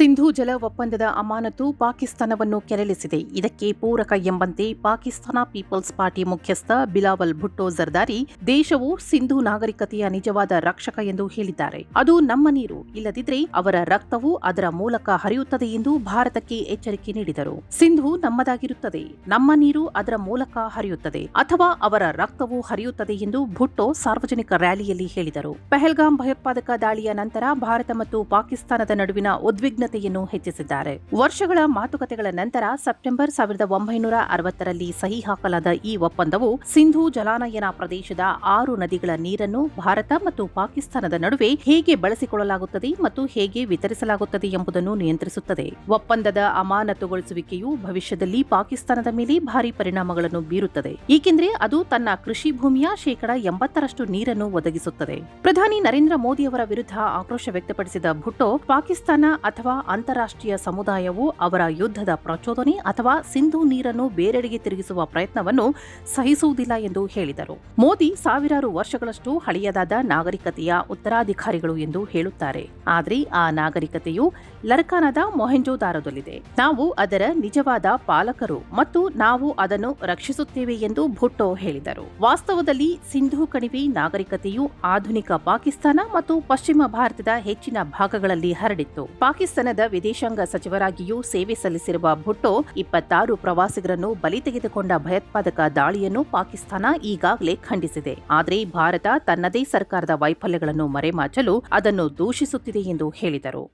ಸಿಂಧೂ ಜಲ ಒಪ್ಪಂದದ ಅಮಾನತು ಪಾಕಿಸ್ತಾನವನ್ನು ಕೆರಳಿಸಿದೆ. ಇದಕ್ಕೆ ಪೂರಕ ಎಂಬಂತೆ ಪಾಕಿಸ್ತಾನ ಪೀಪಲ್ಸ್ ಪಾರ್ಟಿ ಮುಖ್ಯಸ್ಥ ಬಿಲಾವಲ್ ಭುಟ್ಟೋ ಜರ್ದಾರಿ, ದೇಶವು ಸಿಂಧೂ ನಾಗರಿಕತೆಯ ನಿಜವಾದ ರಕ್ಷಕ ಎಂದು ಹೇಳಿದ್ದಾರೆ. ಅದು ನಮ್ಮ ನೀರು. ಇಲ್ಲದಿದ್ರೆ ಅವರ ರಕ್ತವು ಅದರ ಮೂಲಕ ಹರಿಯುತ್ತದೆ ಎಂದು ಭಾರತಕ್ಕೆ ಎಚ್ಚರಿಕೆ ನೀಡಿದರು. ಸಿಂಧು ನಮ್ಮದಾಗಿರುತ್ತದೆ. ನಮ್ಮ ನೀರು ಅದರ ಮೂಲಕ ಹರಿಯುತ್ತದೆ. ಅಥವಾ ಅವರ ರಕ್ತವು ಹರಿಯುತ್ತದೆ ಎಂದು ಭುಟ್ಟೋ ಸಾರ್ವಜನಿಕ ರ್ಯಾಲಿಯಲ್ಲಿ ಹೇಳಿದರು. ಪಹಲ್ಗಾಮ್ ಭಯೋತ್ಪಾದಕ ದಾಳಿಯ ನಂತರ ಭಾರತ ಮತ್ತು ಪಾಕಿಸ್ತಾನದ ನಡುವಿನ ಉದ್ವಿಗ್ನತೆಯನ್ನು ಹೆಚ್ಚಿಸಿದ್ದಾರೆ. ವರ್ಷಗಳ ಮಾತುಕತೆಗಳ ನಂತರ ಸೆಪ್ಟೆಂಬರ್ ಸಾವಿರದ ಒಂಬೈನೂರ ಅರವತ್ತರಲ್ಲಿ ಸಹಿ ಹಾಕಲಾದ ಈ ಒಪ್ಪಂದವು ಸಿಂಧೂ ಜಲಾನಯನ ಪ್ರದೇಶದ ಆರು ನದಿಗಳ ನೀರನ್ನು ಭಾರತ ಮತ್ತು ಪಾಕಿಸ್ತಾನದ ನಡುವೆ ಹೇಗೆ ಬಳಸಿಕೊಳ್ಳಲಾಗುತ್ತದೆ ಮತ್ತು ಹೇಗೆ ವಿತರಿಸಲಾಗುತ್ತದೆ ಎಂಬುದನ್ನು ನಿಯಂತ್ರಿಸುತ್ತದೆ. ಒಪ್ಪಂದದ ಅಮಾನತುಗೊಳಿಸುವಿಕೆಯು ಭವಿಷ್ಯದಲ್ಲಿ ಪಾಕಿಸ್ತಾನದ ಮೇಲೆ ಭಾರಿ ಪರಿಣಾಮಗಳನ್ನು ಬೀರುತ್ತದೆ. ಏಕೆಂದರೆ ಅದು ತನ್ನ ಕೃಷಿ ಭೂಮಿಯ ಶೇಕಡ ಎಂಬತ್ತರಷ್ಟು ನೀರನ್ನು ಒದಗಿಸುತ್ತದೆ. ಪ್ರಧಾನಿ ನರೇಂದ್ರ ಮೋದಿ ಅವರ ವಿರುದ್ಧ ಆಕ್ರೋಶ ವ್ಯಕ್ತಪಡಿಸಿದ ಭುಟ್ಟೋ, ಪಾಕಿಸ್ತಾನ ಅಥವಾ ಅಂತಾರಾಷ್ಟ್ರೀಯ ಸಮುದಾಯವು ಅವರ ಯುದ್ಧದ ಪ್ರಚೋದನೆ ಅಥವಾ ಸಿಂಧು ನೀರನ್ನು ಬೇರೆಡೆಗೆ ತಿರುಗಿಸುವ ಪ್ರಯತ್ನವನ್ನು ಸಹಿಸುವುದಿಲ್ಲ ಎಂದು ಹೇಳಿದರು. ಮೋದಿ ಸಾವಿರಾರು ವರ್ಷಗಳಷ್ಟು ಹಳೆಯದಾದ ನಾಗರಿಕತೆಯ ಉತ್ತರಾಧಿಕಾರಿಗಳು ಎಂದು ಹೇಳುತ್ತಾರೆ. ಆದರೆ ಆ ನಾಗರಿಕತೆಯು ಲರ್ಕಾನದ ಮೊಹೆಂಜೋದಾರದಲ್ಲಿದೆ. ನಾವು ಅದರ ನಿಜವಾದ ಪಾಲಕರು ಮತ್ತು ನಾವು ಅದನ್ನು ರಕ್ಷಿಸುತ್ತೇವೆ ಎಂದು ಭುಟ್ಟೋ ಹೇಳಿದರು. ವಾಸ್ತವದಲ್ಲಿ ಸಿಂಧೂ ಕಣಿವೆ ನಾಗರಿಕತೆಯು ಆಧುನಿಕ ಪಾಕಿಸ್ತಾನ ಮತ್ತು ಪಶ್ಚಿಮ ಭಾರತದ ಹೆಚ್ಚಿನ ಭಾಗಗಳಲ್ಲಿ ಹರಡಿತ್ತು. ಪಾಕಿಸ್ತಾನದ ವಿದೇಶಾಂಗ ಸಚಿವರಾಗಿಯೂ ಸೇವೆ ಸಲ್ಲಿಸಿರುವ ಭುಟ್ಟೋ ಇಪ್ಪತ್ತಾರು ಪ್ರವಾಸಿಗರನ್ನು ಬಲಿ ತೆಗೆದುಕೊಂಡ ಭಯೋತ್ಪಾದಕ ದಾಳಿಯನ್ನು ಪಾಕಿಸ್ತಾನ ಈಗಾಗಲೇ ಖಂಡಿಸಿದೆ. ಆದರೆ ಭಾರತ ತನ್ನದೇ ಸರ್ಕಾರದ ವೈಫಲ್ಯಗಳನ್ನು ಮರೆಮಾಚಲು ಅದನ್ನು ದೂಷಿಸುತ್ತಿದೆ ಎಂದು ಹೇಳಿದರು.